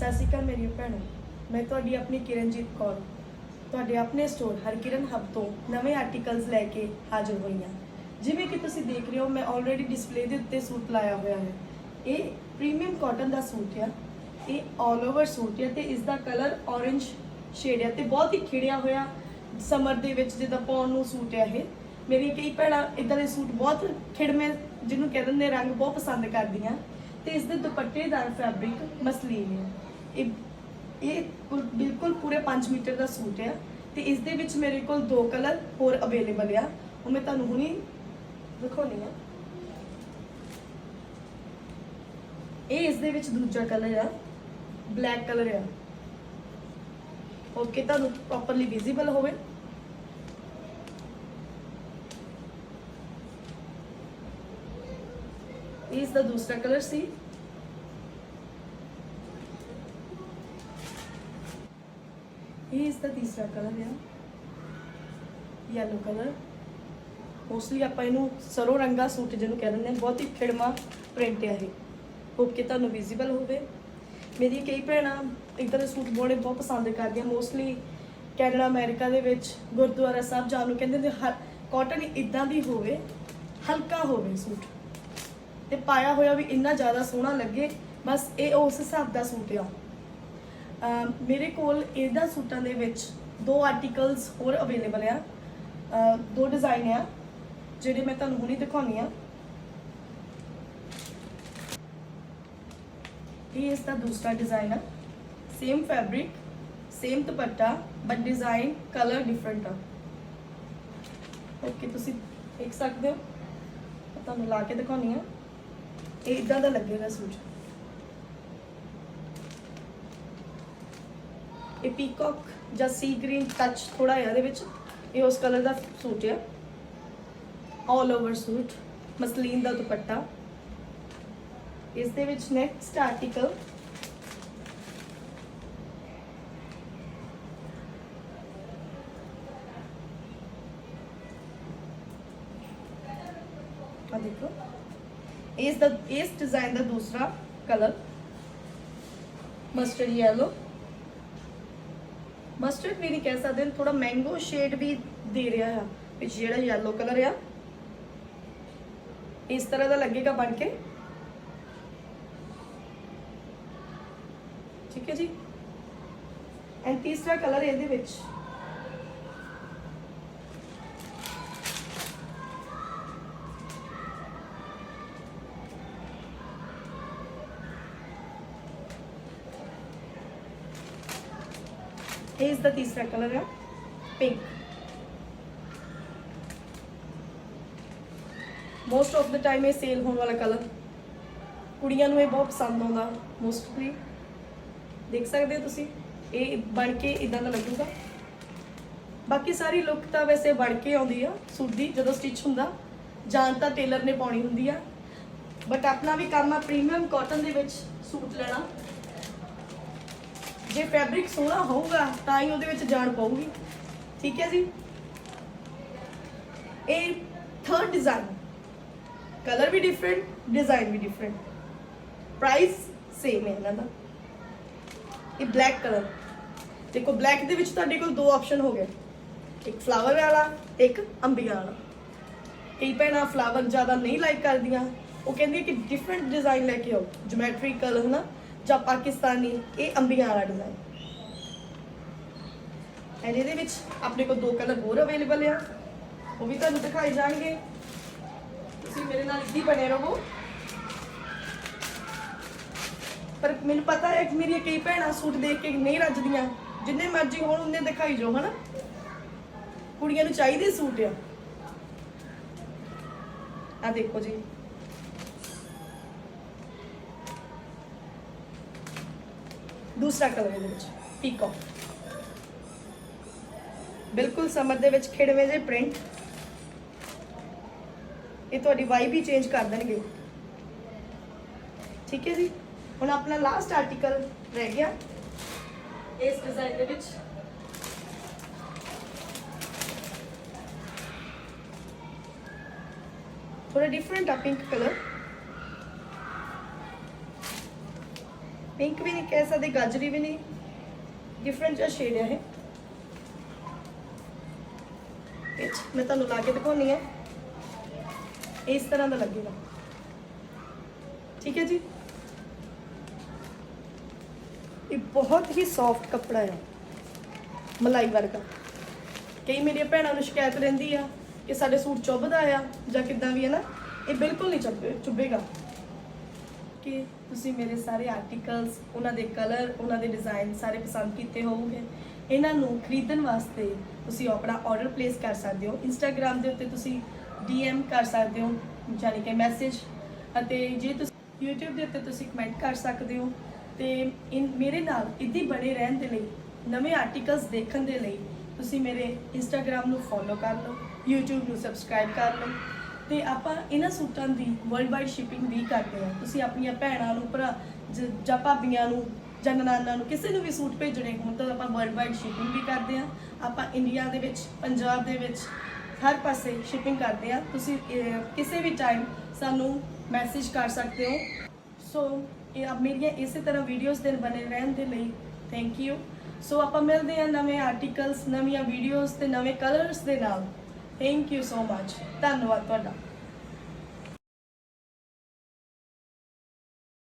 ਸਤਿ ਸ਼੍ਰੀ ਅਕਾਲ ਮੇਰੀ ਭੈਣੋ, ਮੈਂ ਤੁਹਾਡੀ ਆਪਣੀ ਕਿਰਨਜੀਤ ਕੌਰ। ਤੁਹਾਡੇ ਆਪਣੇ ਸਟੋਰ ਹਰਕਿਰਨ ਹੱਬ ਤੋਂ ਨਵੇਂ ਆਰਟੀਕਲਸ ਲੈ ਕੇ ਹਾਜ਼ਰ ਹੋਈ ਹਾਂ। ਜਿਵੇਂ ਕਿ ਤੁਸੀਂ ਦੇਖ ਰਹੇ ਹੋ, ਮੈਂ ਆਲਰੇਡੀ ਡਿਸਪਲੇ ਦੇ ਉੱਤੇ ਸੂਟ ਲਾਇਆ ਹੋਇਆ ਹੈ। ਇਹ ਪ੍ਰੀਮੀਅਮ ਕਾਟਨ ਦਾ ਸੂਟ ਹੈ ਇਹ ਆਲ ਓਵਰ ਸੂਟ ਹੈ ਤੇ ਇਸ ਦਾ ਕਲਰ orange ਸ਼ੇਡ ਹੈ ਤੇ ਬਹੁਤ ਹੀ ਖਿੜਿਆ ਹੋਇਆ ਸਮਰ ਦੇ ਵਿੱਚ ਜਿੱਦਾਂ ਪਾਉਣ ਨੂੰ ਸੂਟ ਹੈ ਇਹ। ਮੇਰੀ ਕਈ ਭੈਣਾਂ ਇਦਾਂ ਦੇ ਸੂਟ ਬਹੁਤ ਖਿੜਵੇਂ ਜਿਹਨੂੰ ਕਹਿ ਦਿੰਦੇ ਰੰਗ ਬਹੁਤ ਪਸੰਦ ਕਰਦੀਆਂ। ਤੇ ਇਸ ਦੇ ਦੁਪੱਟੇ ਦਾ ਫੈਬਰਿਕ ਮਸਲੀਨ ਹੈ ਇਹ ਇਹ ਬਿਲਕੁਲ ਪੂਰੇ 5 ਮੀਟਰ ਦਾ ਸੂਟ ਆ ਤੇ ਇਸ ਦੇ ਵਿੱਚ ਮੇਰੇ ਕੋਲ ਦੋ ਕਲਰ ਹੋਰ ਅਵੇਲੇਬਲ ਆ। ਉਹ ਮੈਂ ਤੁਹਾਨੂੰ ਹੁਣੀ ਦਿਖਾਉਣੀ ਆ। ਇਹ ਇਸ ਦੇ ਵਿੱਚ ਦੂਜਾ ਕਲਰ ਆ, ਬਲੈਕ ਕਲਰ ਆ। ਓਕੇ, ਤੁਹਾਨੂੰ ਪ੍ਰੋਪਰਲੀ ਵਿਜ਼ੀਬਲ ਹੋਵੇ। ਇਹ ਇਸ ਦਾ ਦੂਸਰਾ ਕਲਰ ਸੀ ਇਹ ਇਸ ਦਾ ਤੀਸਰਾ ਕਲਰ ਆ। ਯੈਲੋ ਕਲਰ ਮੋਸਟਲੀ ਆਪਾਂ ਇਹਨੂੰ ਸਰੋ ਰੰਗਾ ਸੂਟ ਜਿਹਨੂੰ ਕਹਿ ਦਿੰਦੇ ਆ ਬਹੁਤ ਹੀ ਖਿੜਮਾ ਪ੍ਰਿੰਟ ਹੈ ਇਹ। ਹੋਪ ਕਿ ਤੁਹਾਨੂੰ ਵਿਜ਼ੀਬਲ ਹੋਵੇ। ਮੇਰੀ ਕਈ ਭੈਣਾਂ ਇਦਾਂ ਦੇ ਸੂਟ ਬੋੜੇ ਬਹੁਤ ਪਸੰਦ ਕਰਦੀਆਂ। ਮੋਸਟਲੀ ਕੈਨੇਡਾ, ਅਮਰੀਕਾ ਦੇ ਵਿੱਚ, ਗੁਰਦੁਆਰਾ ਸਾਹਿਬ ਜਾਣ ਨੂੰ ਕਹਿੰਦੇ ਨੇ ਕਾਟਨ ਇਦਾਂ ਦੀ ਹੋਵੇ, ਹਲਕਾ ਹੋਵੇ ਸੂਟ। ਤੇ ਪਾਇਆ ਹੋਇਆ ਵੀ ਇੰਨਾ ਜ਼ਿਆਦਾ ਸੋਹਣਾ ਲੱਗੇ, ਬਸ ਇਹ ਉਸ ਹਿਸਾਬ ਦਾ ਸੂਟ ਆ। ਮੇਰੇ ਕੋਲ ਇਹਦਾ ਸੂਟਾਂ ਦੇ ਵਿੱਚ ਦੋ ਆਰਟੀਕਲਸ ਹੋਰ ਅਵੇਲੇਬਲ ਆ। ਦੋ ਡਿਜ਼ਾਈਨ ਆ, ਜਿਹੜੇ ਮੈਂ ਤੁਹਾਨੂੰ ਹੁਣੇ ਦਿਖਾਉਣੀ ਆ। ਇਹ ਇਸ ਦਾ ਦੂਸਰਾ ਡਿਜ਼ਾਈਨ ਆ। Same fabric same dupatta but design colour different ਆ। ਓਕੇ ਤੁਸੀਂ ਦੇਖ ਸਕਦੇ ਹੋ। ਤੁਹਾਨੂੰ ਲਾ ਕੇ ਦਿਖਾਉਣੀ ਆ। ਇਹ ਇਦਾਂ ਦਾ ਲੱਗੇਗਾ ਸੂਟ। ਇਹ ਪੀਕੌਕ ਜਾਂ ਸੀ ਗ੍ਰੀਨ ਟੱਚ ਥੋੜਾ ਹੈ ਇਹਦੇ ਵਿੱਚ, ਇਹ ਉਸ ਕਲਰ ਦਾ ਸੂਟ ਹੈ ਆਲ ਓਵਰ ਸੂਟ, ਮਸਲੀਨ ਦਾ ਦੁਪੱਟਾ। ਇਸ ਦੇ ਵਿੱਚ ਨੈਕਸਟ ਆਰਟੀਕਲ ਆ ਦੇਖੋ। ਇਸ ਦਾ, ਇਸ ਡਿਜ਼ਾਈਨ ਦਾ ਦੂਸਰਾ ਕਲਰ ਮਸਟਰਡ ਯੈਲੋ ਮਸਟਰਡ ਵੀ ਨਹੀਂ ਕਹਿ ਸਕਦੇ ਥੋੜਾ ਮੈਂਗੋ ਸ਼ੇਡ ਵੀ ਦੇ ਰਿਹਾ ਆ ਵਿੱਚ ਜਿਹੜਾ ਯੈਲੋ ਕਲਰ ਆ, ਇਸ ਤਰ੍ਹਾਂ ਦਾ ਲੱਗੇਗਾ ਬਣ ਕੇ। ਠੀਕ ਹੈ ਜੀ? ਐਂਡ ਤੀਸਰਾ ਕਲਰ ਇਹਦੇ ਵਿੱਚ। ਇਹ ਇਸ ਦਾ ਤੀਸਰਾ ਕਲਰ ਹੈ pink most of the time ਇਹ ਸੇਲ ਹੋਣ ਵਾਲਾ ਕਲਰ। ਕੁੜੀਆਂ ਨੂੰ ਇਹ ਬਹੁਤ ਪਸੰਦ ਆਉਂਦਾ ਮੋਸਟਲੀ ਦੇਖ ਸਕਦੇ ਹੋ ਤੁਸੀਂ, ਇਹ ਬਣ ਕੇ ਇਦਾਂ ਦਾ ਲੱਗੂਗਾ। ਬਾਕੀ ਸਾਰੀ ਲੁੱਕ ਤਾਂ ਵੈਸੇ ਬਣ ਕੇ ਆਉਂਦੀ ਆ ਸੂਟ ਦੀ ਜਦੋਂ ਸਟਿਚ ਹੁੰਦਾ ਜਾਂ ਤਾਂ ਟੇਲਰ ਨੇ ਪਾਉਣੀ ਹੁੰਦੀ ਆ। ਬਟ ਆਪਣਾ ਵੀ ਕੰਮ ਆ ਪ੍ਰੀਮੀਅਮ ਕਾਟਨ ਦੇ ਵਿੱਚ ਸੂਟ ਲੈਣਾ। ਜੇ ਫੈਬਰਿਕ ਸੋਹਣਾ ਹੋਊਗਾ, ਤਾਂ ਹੀ ਉਹਦੇ ਵਿੱਚ ਜਾਨ ਪਊਗੀ। ਠੀਕ ਹੈ ਜੀ? ਇਹ ਥਰਡ ਡਿਜ਼ਾਈਨ ਕਲਰ ਵੀ ਡਿਫਰੈਂਟ ਡਿਜ਼ਾਈਨ ਵੀ ਡਿਫਰੈਂਟ ਪ੍ਰਾਈਸ ਸੇਮ ਹੈ ਇਹਨਾਂ ਦਾ। ਇਹ ਬਲੈਕ ਕਲਰ ਦੇਖੋ ਬਲੈਕ ਦੇ ਵਿੱਚ ਤੁਹਾਡੇ ਕੋਲ ਦੋ ਆਪਸ਼ਨ ਹੋ ਗਏ। ਇੱਕ ਫਲਾਵਰ ਵਾਲਾ ਤੇ ਇੱਕ ਅੰਬੀਆਂ ਵਾਲਾ। ਕਈ ਭੈਣਾਂ ਫਲਾਵਰ ਜ਼ਿਆਦਾ ਨਹੀਂ ਲਾਈਕ ਕਰਦੀਆਂ। ਉਹ ਕਹਿੰਦੀਆਂ ਕਿ ਡਿਫਰੈਂਟ ਡਿਜ਼ਾਈਨ ਲੈ ਕੇ ਆਓ। ਜਿਓਮੈਟ੍ਰੀਕਲ ਹਨਾ? ਜਾਂ ਪਾਕਿਸਤਾਨੀ, ਇਹ ਅੰਬੀਆਂ ਵਾਲਾ ਡਿਜ਼ਾਈਨ ਐਂਡ ਇਹਦੇ ਵਿੱਚ ਆਪਣੇ ਕੋਲ ਦੋ ਕਲਰ ਹੋਰ ਅਵੇਲੇਬਲ ਆ। ਉਹ ਵੀ ਤੁਹਾਨੂੰ ਦਿਖਾਏ ਜਾਣਗੇ। ਤੁਸੀਂ ਮੇਰੇ ਨਾਲ ਇੱਦੀ ਬਣੇ ਰਹੋ। ਪਰ ਮੈਨੂੰ ਪਤਾ ਹੈ ਕਿ ਮੇਰੀਆਂ ਕਈ ਭੈਣਾਂ ਸੂਟ ਦੇਖ ਕੇ ਨਹੀਂ ਰੱਜਦੀਆਂ। ਜਿੰਨੇ ਮਰਜ਼ੀ ਹੋਣ, ਉਹਨੇ ਦਿਖਾਈ ਜਾਓ, ਹਨਾ? ਕੁੜੀਆਂ ਨੂੰ ਚਾਹੀਦੇ ਸੂਟ ਆ। ਆ ਦੇਖੋ ਜੀ। ਦੂਸਰਾ ਕਲਰ ਇਹਦੇ ਵਿੱਚ ਪੀਕੋ ਬਿਲਕੁਲ ਸਮਰ ਦੇ ਵਿੱਚ ਖਿੜਵੇਂ ਜਿਹੇ ਪ੍ਰਿੰਟ ਇਹ ਤੁਹਾਡੀ ਵਾਈਬ ਹੀ ਚੇਂਜ ਕਰ ਦੇਣਗੇ। ਠੀਕ ਹੈ ਜੀ? ਹੁਣ ਆਪਣਾ ਲਾਸਟ ਆਰਟੀਕਲ ਰਹਿ ਗਿਆ। ਇਸ ਡਿਜ਼ਾਈਨ ਦੇ ਵਿੱਚ। ਥੋੜਾ ਡਿਫਰੈਂਟ ਆ ਪਿੰਕ ਕਲਰ ਪਿੰਕ ਵੀ ਨਹੀਂ ਕਹਿ ਸਕਦੇ, ਗਾਜਰੀ ਵੀ ਨਹੀਂ ਡਿਫਰੈਂਟ ਜਿਹਾ ਸ਼ੇਡ ਹੈ ਇਹ। ਮੈਂ ਤੁਹਾਨੂੰ ਲਾ ਕੇ ਦਿਖਾਉਣੀ ਹੈ ਇਸ ਤਰ੍ਹਾਂ ਦਾ ਲੱਗੇਗਾ। ਠੀਕ ਹੈ ਜੀ? ਇਹ ਬਹੁਤ ਹੀ ਸੌਫਟ ਕੱਪੜਾ ਹੈ ਮਲਾਈ ਵਰਗਾ। ਕਈ ਮੇਰੀਆਂ ਭੈਣਾਂ ਨੂੰ ਸ਼ਿਕਾਇਤ ਰਹਿੰਦੀ ਆ ਕਿ ਸਾਡੇ ਸੂਟ ਚੁੱਭਦਾ ਆ ਜਾਂ ਕਿੱਦਾਂ ਵੀ ਹੈ ਨਾ, ਇਹ ਬਿਲਕੁਲ ਨਹੀਂ ਚੁੱਭੇ ਚੁੱਭੇਗਾ। ਕਿ ਤੁਸੀਂ ਮੇਰੇ ਸਾਰੇ ਆਰਟੀਕਲਸ ਉਹਨਾਂ ਦੇ ਕਲਰ ਉਹਨਾਂ ਦੇ ਡਿਜ਼ਾਈਨ ਸਾਰੇ ਪਸੰਦ ਕੀਤੇ ਹੋਵੋਗੇ। ਇਹਨਾਂ ਨੂੰ ਖਰੀਦਣ ਵਾਸਤੇ ਤੁਸੀਂ ਆਪਣਾ ਆਰਡਰ ਪਲੇਸ ਕਰ ਸਕਦੇ ਹੋ। ਇੰਸਟਾਗ੍ਰam ਦੇ ਉੱਤੇ ਤੁਸੀਂ DM ਕਰ ਸਕਦੇ ਹੋ, ਯਾਨੀ ਕਿ ਮੈਸੇਜ ਅਤੇ ਜੇ ਤੁਸੀਂ YouTube ਦੇ ਉੱਤੇ ਤੁਸੀਂ ਕਮੈਂਟ ਕਰ ਸਕਦੇ ਹੋ, ਤੇ ਇਨ, ਮੇਰੇ ਨਾਲ ਇੱਦੀ ਬਣੇ ਰਹਿਣ ਦੇ ਲਈ, ਨਵੇਂ ਆਰਟੀਕਲਸ ਦੇਖਣ ਦੇ ਲਈ, ਤੁਸੀਂ ਮੇਰੇ ਇੰਸਟਾਗ੍ਰam ਨੂੰ ਫੋਲੋ ਕਰ ਲਓ, YouTube ਨੂੰ ਸਬਸਕ੍ਰਾਈਬ ਕਰ ਲਓ। ਤੇ ਆਪਾਂ ਇਹਨਾਂ ਸੂਟਾਂ ਦੀ ਵਰਲਡ ਵਾਈਡ ਸ਼ਿਪਿੰਗ ਵੀ ਕਰਦੇ ਹਾਂ। ਤੁਸੀਂ ਆਪਣੀਆਂ ਭੈਣਾਂ ਨੂੰ ਭਰਾ ਜ- ਜਾਂ ਭਾਬੀਆਂ ਨੂੰ ਜਾਂ ਨਨਾਨਾ ਨੂੰ ਕਿਸੇ ਨੂੰ ਵੀ ਸੂਟ ਭੇਜਣੇ ਹੋਣ ਤਾਂ ਆਪਾਂ ਵਰਲਡ ਵਾਈਡ ਸ਼ਿਪਿੰਗ ਵੀ ਕਰਦੇ ਹਾਂ। ਆਪਾਂ ਇੰਡੀਆ ਦੇ ਵਿੱਚ ਪੰਜਾਬ ਦੇ ਵਿੱਚ ਹਰ ਪਾਸੇ ਸ਼ਿਪਿੰਗ ਕਰਦੇ ਹਾਂ। ਤੁਸੀਂ ਅਹ, ਕਿਸੇ ਵੀ ਟਾਈਮ ਸਾਨੂੰ ਮੈਸੇਜ ਕਰ ਸਕਦੇ ਹੋ। ਸੋ ਇਹ ਆਪ ਮੇਰੀਆਂ ਇਸੇ ਤਰ੍ਹਾਂ ਵੀਡੀਓਜ਼ ਦੇ ਬਣੇ ਰਹਿਣ ਦੇ ਲਈ ਥੈਂਕ ਯੂ ਸੋ ਆਪਾਂ ਮਿਲਦੇ ਹਾਂ ਨਵੇਂ ਆਰਟੀਕਲਸ ਨਵੀਆਂ ਵੀਡੀਓਜ਼ ਤੇ ਨਵੇਂ ਕਲਰਸ ਦੇ ਨਾਲ। ਥੈਂਕ ਯੂ ਸੋ ਮੱਚ ਧੰਨਵਾਦ ਤੁਹਾਡਾ।